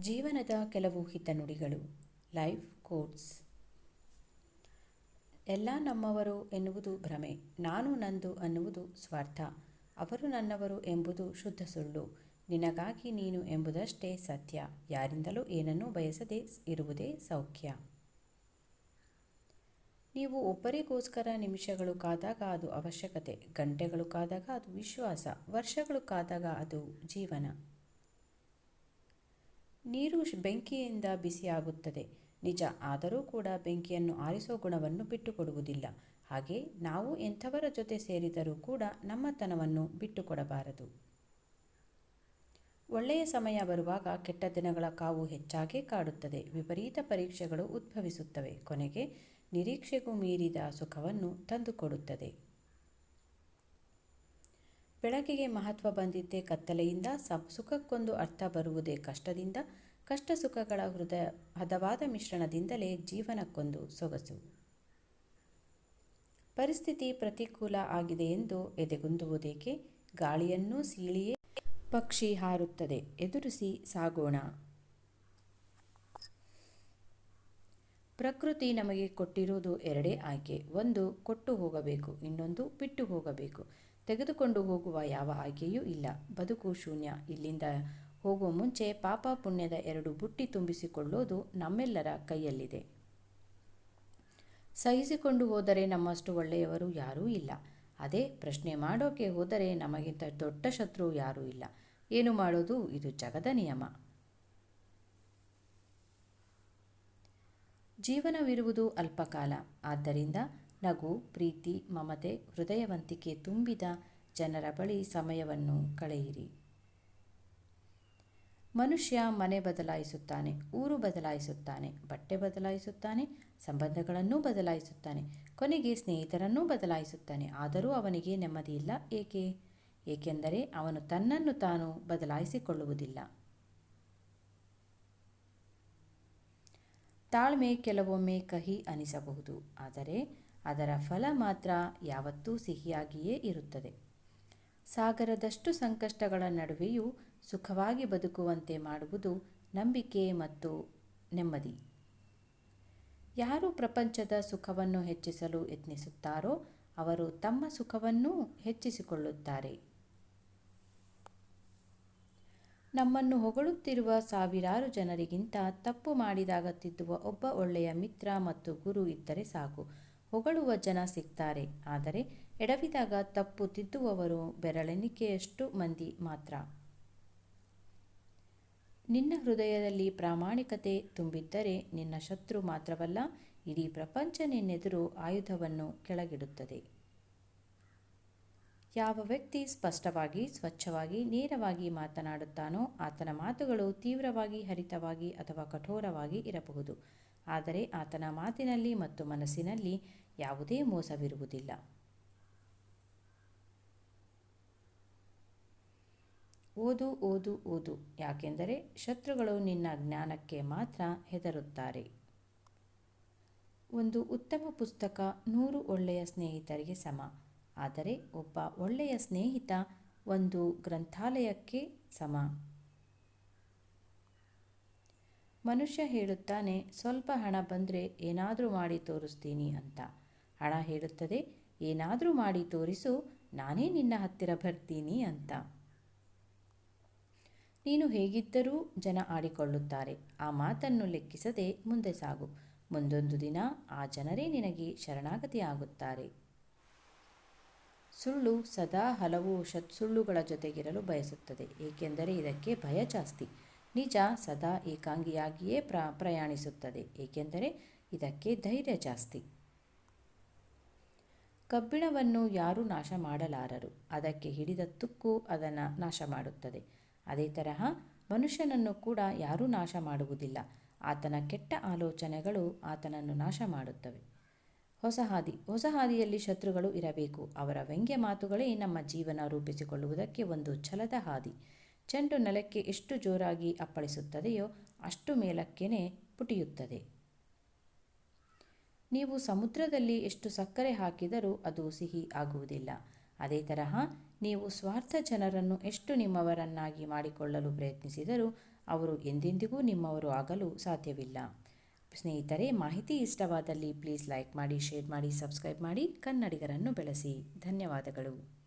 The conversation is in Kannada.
ಜೀವನದ ಕೆಲವು ಹಿತನುಡಿಗಳು. ಲೈಫ್ ಕೋಟ್ಸ್ ಎಲ್ಲ ನಮ್ಮವರು ಎನ್ನುವುದು ಭ್ರಮೆ, ನಾನು ನಂದು ಅನ್ನುವುದು ಸ್ವಾರ್ಥ, ಅವರು ನನ್ನವರು ಎಂಬುದು ಶುದ್ಧ ಸುಳ್ಳು, ನಿನಗಾಗಿ ನೀನು ಎಂಬುದಷ್ಟೇ ಸತ್ಯ, ಯಾರಿಂದಲೂ ಏನನ್ನೂ ಬಯಸದೆ ಇರುವುದೇ ಸೌಖ್ಯ. ನೀವು ಒಬ್ಬರಿಗೋಸ್ಕರ ನಿಮಿಷಗಳು ಕಾದಾಗ ಅದು ಅವಶ್ಯಕತೆ, ಗಂಟೆಗಳು ಕಾದಾಗ ಅದು ವಿಶ್ವಾಸ, ವರ್ಷಗಳು ಕಾದಾಗ ಅದು ಜೀವನ. ನೀರು ಬೆಂಕಿಯಿಂದ ಬಿಸಿಯಾಗುತ್ತದೆ. ನಿಜ, ಆದರೂ ಕೂಡ ಬೆಂಕಿಯನ್ನು ಆರಿಸೋ ಗುಣವನ್ನು ಬಿಟ್ಟುಕೊಡುವುದಿಲ್ಲ. ಹಾಗೆ ನಾವು ಎಂಥವರ ಜೊತೆ ಸೇರಿದರೂ ಕೂಡ ನಮ್ಮತನವನ್ನು ಬಿಟ್ಟುಕೊಡಬಾರದು. ಒಳ್ಳೆಯ ಸಮಯ ಬರುವಾಗ ಕೆಟ್ಟ ದಿನಗಳ ಕಾವು ಹೆಚ್ಚಾಗೇ ಕಾಡುತ್ತದೆ. ವಿಪರೀತ ಪರೀಕ್ಷೆಗಳು ಉದ್ಭವಿಸುತ್ತವೆ. ಕೊನೆಗೆ ನಿರೀಕ್ಷೆಗೂ ಮೀರಿದ ಸುಖವನ್ನು ತಂದುಕೊಡುತ್ತದೆ. ಬೆಳಕಿಗೆ ಮಹತ್ವ ಬಂದಿದ್ದೇ ಕತ್ತಲೆಯಿಂದ ಸುಖಕ್ಕೊಂದು ಅರ್ಥ ಬರುವುದೇ ಕಷ್ಟದಿಂದ ಕಷ್ಟ ಸುಖಗಳ ಹೃದಯ, ಹದವಾದ ಮಿಶ್ರಣದಿಂದಲೇ ಜೀವನಕ್ಕೊಂದು ಸೊಗಸು. ಪರಿಸ್ಥಿತಿ ಪ್ರತಿಕೂಲ ಆಗಿದೆ ಎಂದು ಎದೆಗುಂದುವುದೇಕೆ? ಗಾಳಿಯನ್ನೂ ಸೀಳಿಯೇ ಪಕ್ಷಿ ಹಾರುತ್ತದೆ. ಎದುರಿಸಿ ಸಾಗೋಣ. ಪ್ರಕೃತಿ ನಮಗೆ ಕೊಟ್ಟಿರುವುದು ಎರಡೇ ಆಯ್ಕೆ. ಒಂದು, ಕೊಟ್ಟು ಹೋಗಬೇಕು. ಇನ್ನೊಂದು, ಬಿಟ್ಟು ಹೋಗಬೇಕು. ತೆಗೆದುಕೊಂಡು ಹೋಗುವ ಯಾವ ಆಯ್ಕೆಯೂ ಇಲ್ಲ. ಬದುಕು ಶೂನ್ಯ. ಇಲ್ಲಿಂದ ಹೋಗುವ ಮುಂಚೆ ಪಾಪ ಪುಣ್ಯದ ಎರಡು ಬುಟ್ಟಿ ತುಂಬಿಸಿಕೊಳ್ಳೋದು ನಮ್ಮೆಲ್ಲರ ಕೈಯಲ್ಲಿದೆ. ಸಹಿಸಿಕೊಂಡು ಹೋದರೆ ನಮ್ಮಷ್ಟು ಒಳ್ಳೆಯವರು ಯಾರೂ ಇಲ್ಲ. ಅದೇ ಪ್ರಶ್ನೆ ಮಾಡೋಕೆ ಹೋದರೆ ನಮಗಿಂತ ದೊಡ್ಡ ಶತ್ರು ಯಾರೂ ಇಲ್ಲ. ಏನು ಮಾಡೋದು? ಇದು ಜಗದ ನಿಯಮ. ಜೀವನವಿರುವುದು ಅಲ್ಪಕಾಲ. ಆದ್ದರಿಂದ ನಗು, ಪ್ರೀತಿ, ಮಮತೆ, ಹೃದಯವಂತಿಕೆ ತುಂಬಿದ ಜನರ ಬಳಿ ಸಮಯವನ್ನು ಕಳೆಯಿರಿ. ಮನುಷ್ಯ ಮನೆ ಬದಲಾಯಿಸುತ್ತಾನೆ, ಊರು ಬದಲಾಯಿಸುತ್ತಾನೆ, ಬಟ್ಟೆ ಬದಲಾಯಿಸುತ್ತಾನೆ, ಸಂಬಂಧಗಳನ್ನೂ ಬದಲಾಯಿಸುತ್ತಾನೆ, ಕೊನೆಗೆ ಸ್ನೇಹಿತರನ್ನೂ ಬದಲಾಯಿಸುತ್ತಾನೆ, ಆದರೂ ಅವನಿಗೆ ನೆಮ್ಮದಿ ಇಲ್ಲ. ಏಕೆ? ಏಕೆಂದರೆ ಅವನು ತನ್ನನ್ನು ತಾನು ಬದಲಾಯಿಸಿಕೊಳ್ಳುವುದಿಲ್ಲ. ತಾಳ್ಮೆ ಕೆಲವೊಮ್ಮೆ ಕಹಿ ಅನಿಸಬಹುದು, ಆದರೆ ಅದರ ಫಲ ಮಾತ್ರ ಯಾವತ್ತೂ ಸಿಹಿಯಾಗಿಯೇ ಇರುತ್ತದೆ. ಸಾಗರದಷ್ಟು ಸಂಕಷ್ಟಗಳ ನಡುವೆಯೂ ಸುಖವಾಗಿ ಬದುಕುವಂತೆ ಮಾಡುವುದು ನಂಬಿಕೆ ಮತ್ತು ನೆಮ್ಮದಿ. ಯಾರು ಪ್ರಪಂಚದ ಸುಖವನ್ನು ಹೆಚ್ಚಿಸಲು ಯತ್ನಿಸುತ್ತಾರೋ ಅವರು ತಮ್ಮ ಸುಖವನ್ನೂ ಹೆಚ್ಚಿಸಿಕೊಳ್ಳುತ್ತಾರೆ. ನಮ್ಮನ್ನು ಹೊಗಳುತ್ತಿರುವ ಸಾವಿರಾರು ಜನರಿಗಿಂತ ತಪ್ಪು ಮಾಡಿದಾಗ ತಿದ್ದುವ ಒಬ್ಬ ಒಳ್ಳೆಯ ಮಿತ್ರ ಮತ್ತು ಗುರು ಇದ್ದರೆ ಸಾಕು. ಹೊಗಳುವ ಜನ ಸಿಗ್ತಾರೆ. ಆದರೆ ಎಡವಿದಾಗ ತಪ್ಪು ತಿದ್ದುವವರು ಬೆರಳೆಣಿಕೆಯಷ್ಟು ಮಂದಿ ಮಾತ್ರ. ನಿನ್ನ ಹೃದಯದಲ್ಲಿ ಪ್ರಾಮಾಣಿಕತೆ ತುಂಬಿದ್ದರೆ ನಿನ್ನ ಶತ್ರು ಮಾತ್ರವಲ್ಲ, ಇಡೀ ಪ್ರಪಂಚ ನಿನ್ನೆದುರು ಆಯುಧವನ್ನು ಕೆಳಗಿಡುತ್ತದೆ. ಯಾವ ವ್ಯಕ್ತಿ ಸ್ಪಷ್ಟವಾಗಿ, ಸ್ವಚ್ಛವಾಗಿ, ನೇರವಾಗಿ ಮಾತನಾಡುತ್ತಾನೋ, ಆತನ ಮಾತುಗಳು ತೀವ್ರವಾಗಿ, ಹರಿತವಾಗಿ ಅಥವಾ ಕಠೋರವಾಗಿ ಇರಬಹುದು. ಆದರೆ ಆತನ ಮಾತಿನಲ್ಲಿ ಮತ್ತು ಮನಸ್ಸಿನಲ್ಲಿ ಯಾವುದೇ ಮೋಸವಿರುವುದಿಲ್ಲ. ಓದು ಓದು ಓದು, ಯಾಕೆಂದರೆ ಶತ್ರುಗಳು ನಿನ್ನ ಜ್ಞಾನಕ್ಕೆ ಮಾತ್ರ ಹೆದರುತ್ತಾರೆ. ಒಂದು ಉತ್ತಮ ಪುಸ್ತಕ ನೂರು ಒಳ್ಳೆಯ ಸ್ನೇಹಿತರಿಗೆ ಸಮ, ಆದರೆ ಒಬ್ಬ ಒಳ್ಳೆಯ ಸ್ನೇಹಿತ ಒಂದು ಗ್ರಂಥಾಲಯಕ್ಕೆ ಸಮ. ಮನುಷ್ಯ ಹೇಳುತ್ತಾನೆ, ಸ್ವಲ್ಪ ಹಣ ಬಂದರೆ ಏನಾದರೂ ಮಾಡಿ ತೋರಿಸ್ತೀನಿ ಅಂತ. ಹಣ ಹೇಳುತ್ತದೆ, ಏನಾದರೂ ಮಾಡಿ ತೋರಿಸು, ನಾನೇ ನಿನ್ನ ಹತ್ತಿರ ಬರ್ತೀನಿ ಅಂತ. ನೀನು ಹೇಗಿದ್ದರೂ ಜನ ಆಡಿಕೊಳ್ಳುತ್ತಾರೆ. ಆ ಮಾತನ್ನು ಲೆಕ್ಕಿಸದೆ ಮುಂದೆ ಸಾಗು. ಮುಂದೊಂದು ದಿನ ಆ ಜನರೇ ನಿನಗೆ ಶರಣಾಗತಿ ಆಗುತ್ತಾರೆ. ಸುಳ್ಳು ಸದಾ ಹಲವು ಶತ್ ಸುಳ್ಳುಗಳ ಜೊತೆಗಿರಲು ಬಯಸುತ್ತದೆ, ಏಕೆಂದರೆ ಇದಕ್ಕೆ ಭಯ ಜಾಸ್ತಿ. ನಿಜ ಸದಾ ಏಕಾಂಗಿಯಾಗಿಯೇ ಪ್ರ, ಪ್ರಯಾಣಿಸುತ್ತದೆ, ಏಕೆಂದರೆ ಇದಕ್ಕೆ ಧೈರ್ಯ ಜಾಸ್ತಿ. ಕಬ್ಬಿಣವನ್ನು ಯಾರೂ ನಾಶ ಮಾಡಲಾರರು. ಅದಕ್ಕೆ ಹಿಡಿದ ತುಕ್ಕು ಅದನ್ನು ನಾಶ ಮಾಡುತ್ತದೆ. ಅದೇ ತರಹ ಮನುಷ್ಯನನ್ನು ಕೂಡ ಯಾರೂ ನಾಶ ಮಾಡುವುದಿಲ್ಲ. ಆತನ ಕೆಟ್ಟ ಆಲೋಚನೆಗಳು ಆತನನ್ನು ನಾಶ ಮಾಡುತ್ತವೆ. ಹೊಸ ಹಾದಿ, ಹೊಸ ಹಾದಿಯಲ್ಲಿ ಶತ್ರುಗಳು ಇರಬೇಕು. ಅವರ ವ್ಯಂಗ್ಯ ಮಾತುಗಳೇ ನಮ್ಮ ಜೀವನ ರೂಪಿಸಿಕೊಳ್ಳುವುದಕ್ಕೆ ಒಂದು ಛಲದ ಹಾದಿ. ಚೆಂಡು ನೆಲಕ್ಕೆ ಎಷ್ಟು ಜೋರಾಗಿ ಅಪ್ಪಳಿಸುತ್ತದೆಯೋ ಅಷ್ಟು ಮೇಲಕ್ಕೇನೆ ಪುಟಿಯುತ್ತದೆ. ನೀವು ಸಮುದ್ರದಲ್ಲಿ ಎಷ್ಟು ಸಕ್ಕರೆ ಹಾಕಿದರೂ ಅದು ಸಿಹಿ ಆಗುವುದಿಲ್ಲ. ಅದೇ ತರಹ ನೀವು ಸ್ವಾರ್ಥ ಜನರನ್ನು ಎಷ್ಟು ನಿಮ್ಮವರನ್ನಾಗಿ ಮಾಡಿಕೊಳ್ಳಲು ಪ್ರಯತ್ನಿಸಿದರೂ ಅವರು ಎಂದೆಂದಿಗೂ ನಿಮ್ಮವರು ಆಗಲು ಸಾಧ್ಯವಿಲ್ಲ. ಸ್ನೇಹಿತರೆ, ಮಾಹಿತಿ ಇಷ್ಟವಾದಲ್ಲಿ ಪ್ಲೀಸ್ ಲೈಕ್ ಮಾಡಿ, ಶೇರ್ ಮಾಡಿ, ಸಬ್ಸ್ಕ್ರೈಬ್ ಮಾಡಿ, ಕನ್ನಡಿಗರನ್ನು ಬೆಳೆಸಿ. ಧನ್ಯವಾದಗಳು.